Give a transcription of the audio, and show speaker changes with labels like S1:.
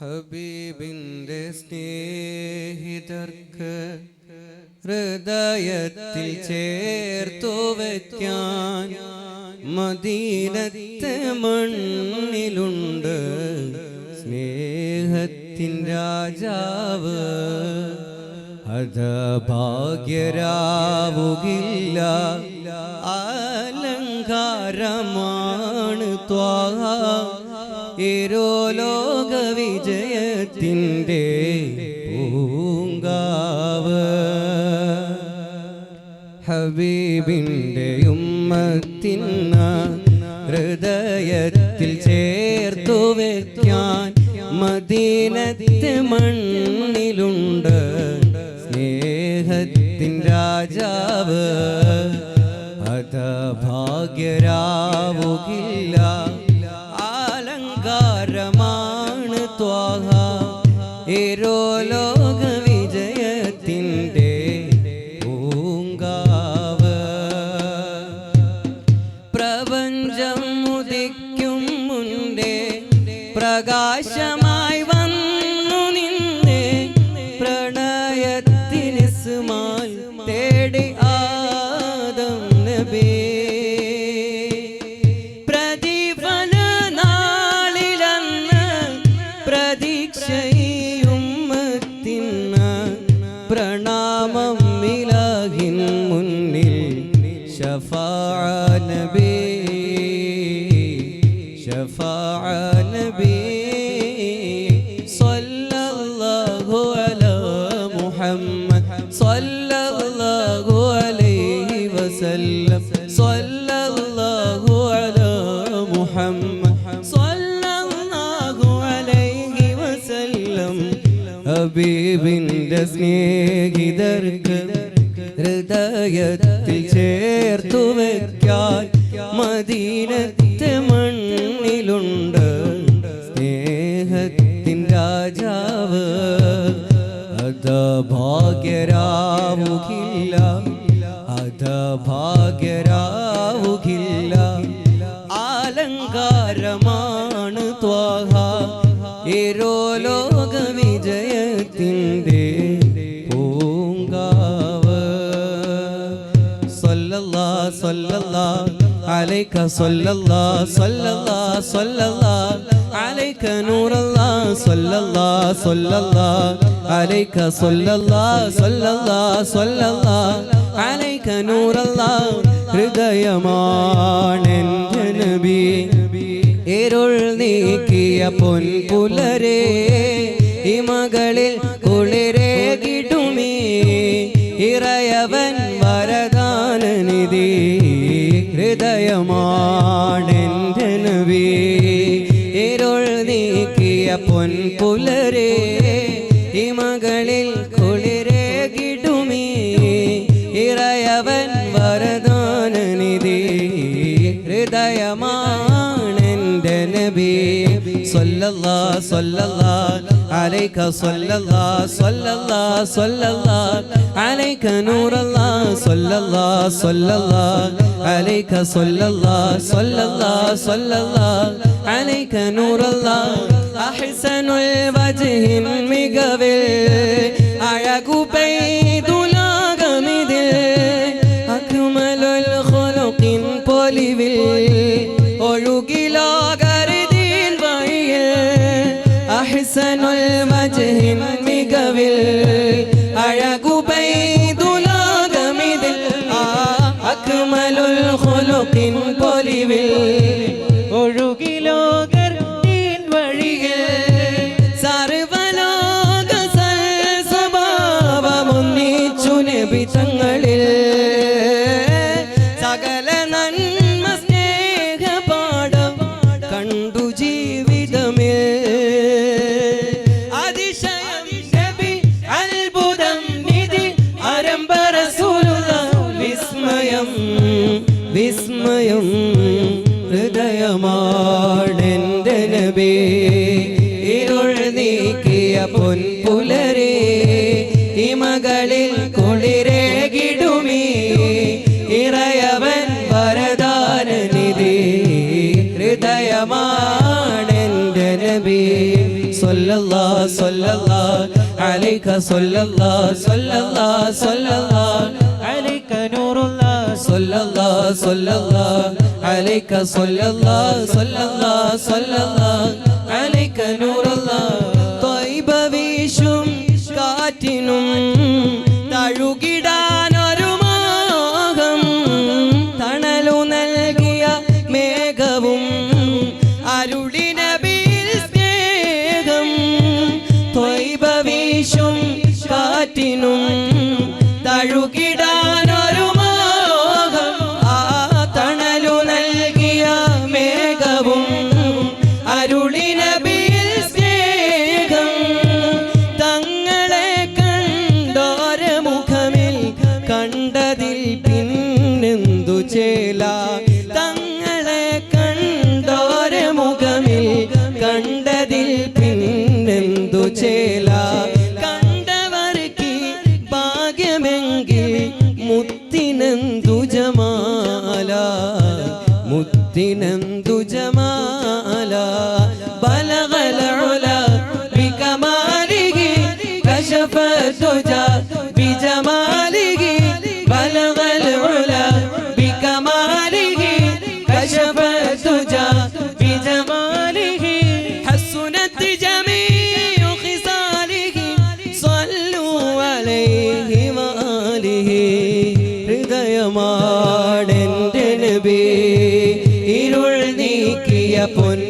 S1: ഹബീബിന്റെ സ്നേഹിതർക്ക് ഹൃദയത്തിൽ ചേർത്തു വയ്ക്കാൻ മദീനത്തെ മണ്ണിലുണ്ട്. സ്നേഹത്തിൻ രാജാവ് അത് ഭാഗ്യരാവുകില്ല അലങ്കാരമാണ് ത്വാഹ. ലോക വിജയത്തിന്റെ പൂങ്കാവ്. ഹബീബിന്റെ ഉമ്മത്തിന്ന ഹൃദയത്തിൽ ചേർത്തു വെക്കാൻ മദീനത്തെ മണ്ണിലുണ്ട് സ്നേഹത്തിൻ രാജാവ്. അത ഭാഗ്യരാവുകില്ല അലങ്കാരമാണ് ത്വാഹ. ലോക വിജയത്തിന്റെ പൂങ്കാവ്. പ്രപഞ്ചം ഉദിക്കും മുണ്ടേ പ്രകാശമായി ഹബീബിന്റെ സ്നേഹിതർക്ക് ഹൃദയത്തിൽ ചേർത്തു വയ്ക്കാൻ മദീനത്തെ സല്ലല്ലാ സല്ലല്ലാ عليك صلى الله صلى الله صلى الله عليك نور الله صلى الله صلى الله عليك صلى الله صلى الله صلى الله عليك نور الله ഹൃദയമാണെൻ്റെ നബി ഇരുൾ നീക്കിയ പൊൻപുലരേ ഇമകളിൽ കുളിരേ കിടുമേ ഇറയവൻ ഹൃദയമാണെന്റെ നബി ഇരുൾ നീക്കിയ പൊൻപുലരേ ഇമകളിൽ കുളിരേ കിടുമേ ഇറയവൻ വരദാനനിധി ഹൃദയമാണെന്റെ നബി സല്ലല്ലാ സല്ലല്ലാ عليك صلى الله صلى الله صلى الله. عليك نور الله صلى الله صلى الله. عليك صلى الله صلى الله صلى الله. عليك نور الله. أحسن الوجه من مقبل അഹ്സനുൽ വജ്ഹിൻ മികവിൽ അഴകു ആ അക്മലുൽ ഖുലുഖിൻ പൊലിവിൽ. വിസ്മയം വിസ്മയം ഹൃദയമാണെന്റെ നബി. ഇരുൾ നീക്കിയ പൊൻപുലരെ ഇമകളിൽ കുളിരേകിടുമീ. ഇറയവൻ വരദാനനിധി ഹൃദയമാണെന്റെ നബി. സൊല്ലല്ലാ സൊല്ലല്ലാ അലിക സൊല്ലല്ലാ സൊല്ലല്ലാ സൊല്ലല്ലാ
S2: സല്ലല്ലാ صلى الله
S1: صلى الله സല്ലല്ലാ അലൈക നൂറല്ലാ ത്വയ്ബ വീശും കാറ്റിനും തഴുകിടാനൊരു മോഹം തണലു നൽകിയ മേഘവും അരുളിനബിൽ സ്നേഹം ത്വയ്ബ വീശും കാറ്റിനും മുത്തിനെന്തു ജമാല ബലഗലഉല ബികമാലിഹി കശഫ الدجى بجماله بلغ العلا بكماله كشف الدجى بجماله حسنت جميع خصاله صلوا عليه وآله ഹൃദയമാടെൻ്റെ ഇരുൾ നീക്കിയ പൊൻപുലരി ഇമകളിൽ